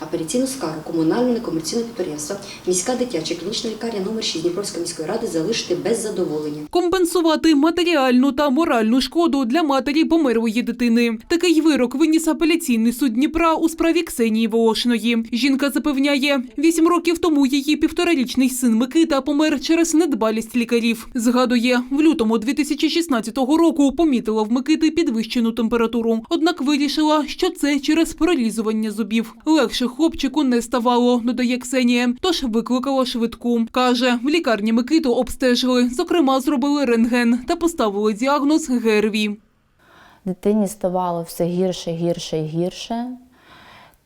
апеляційну скаргу комунального некомерційного підприємства міська дитяча клінічна лікарня номер 6 Дніпровської міської ради залишити без задоволення. Компенсувати матеріальну та моральну шкоду для матері померлої дитини. Такий вирок виніс апеляційний суд Дніпра у справі Ксенії Волошиної. Жінка запевняє, вісім років тому її півторарічний син Микита помер через недбалість лікарів. Згадує, в лютому 2016 року помітила в Микити підвищену температуру. Однак вирішила, що це через прорізування зубів. Легше хлопчику не ставало, додає Ксенія. Тож викликала швидку. Каже, в лікарні Микиту обстежили. Зокрема, зробили рентген та поставили діагноз ГРВІ. Дитині ставало все гірше, гірше і гірше.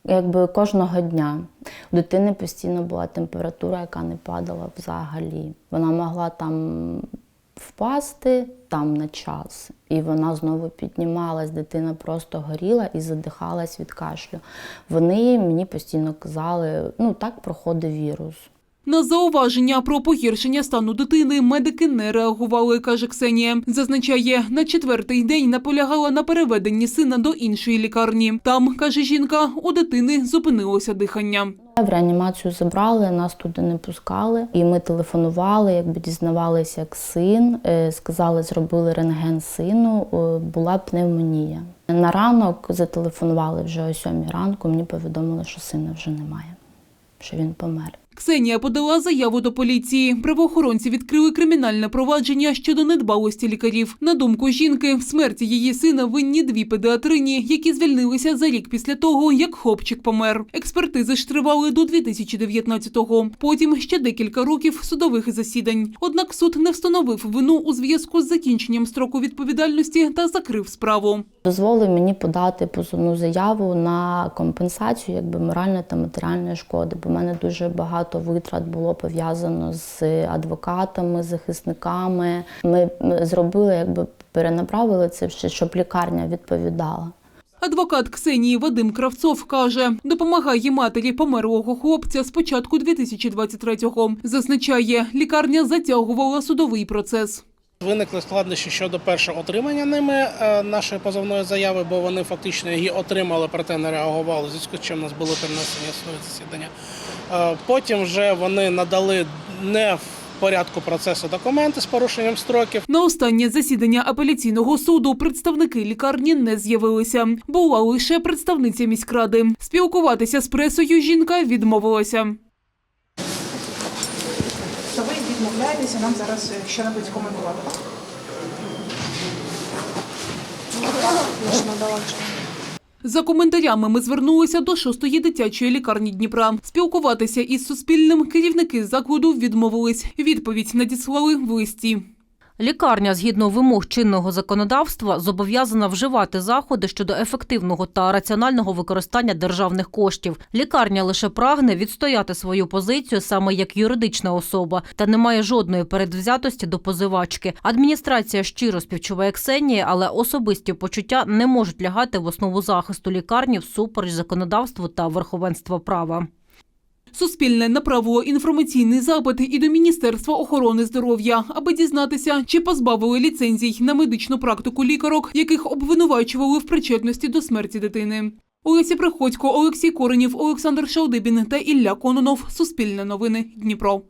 Якби кожного дня. У дитини постійно була температура, яка не падала взагалі. Вона могла там впасти там на час, і вона знову піднімалась. Дитина просто горіла і задихалась від кашлю. Вони мені постійно казали, ну так проходить вірус. На зауваження про погіршення стану дитини медики не реагували, каже Ксенія. Зазначає, на четвертий день наполягала на переведенні сина до іншої лікарні. Там, каже жінка, у дитини зупинилося дихання. В реанімацію забрали, нас туди не пускали. І ми телефонували, якби дізнавалися, як син. Е, Сказали, зробили рентген сину, е, була пневмонія. На ранок зателефонували вже о сьомій ранку. Мені повідомили, що сина вже немає, що він помер. Ксенія подала заяву до поліції. Правоохоронці відкрили кримінальне провадження щодо недбалості лікарів. На думку жінки, в смерті її сина винні дві педіатрині, які звільнилися за рік після того, як хлопчик помер. Експертизи ж тривали до 2019-го. Потім ще декілька років судових засідань. Однак суд не встановив вину у зв'язку з закінченням строку відповідальності та закрив справу. Дозволив мені подати позовну заяву на компенсацію якби моральної та матеріальної шкоди, бо в мене дуже багато витрат було пов'язано з адвокатами, захисниками. Ми зробили, якби перенаправили це, ще, щоб лікарня відповідала. Адвокат Ксенії Вадим Кравцов каже, допомагає матері померлого хлопця з початку 2023-го. Зазначає, лікарня затягувала судовий процес. Виникли складнощі щодо першого отримання ними е, нашої позовної заяви, бо вони фактично її отримали, проте не реагували. Зв'язку з чим у нас було перенесення судове засідання. Е, Потім вже вони надали не в порядку процесу документи з порушенням строків. На останнє засідання апеляційного суду представники лікарні не з'явилися. Була лише представниця міськради. Спілкуватися з пресою жінка відмовилася. То ви відмовляєтеся нам зараз е, що-небудь коментувати, так? За коментарями ми звернулися до шостої дитячої лікарні Дніпра. Спілкуватися із Суспільним керівники закладу відмовились. Відповідь надіслали в листі. Лікарня, згідно вимог чинного законодавства, зобов'язана вживати заходи щодо ефективного та раціонального використання державних коштів. Лікарня лише прагне відстояти свою позицію саме як юридична особа та не має жодної передвзятості до позивачки. Адміністрація щиро співчуває Ксенії, але особисті почуття не можуть лягати в основу захисту лікарні всупереч законодавству та верховенства права. Суспільне направило інформаційний запит і до Міністерства охорони здоров'я, аби дізнатися, чи позбавили ліцензій на медичну практику лікарок, яких обвинувачували в причетності до смерті дитини. Олеся Приходько, Олексій Коренів, Олександр Шалдибін та Ілля Кононов. Суспільне новини. Дніпро.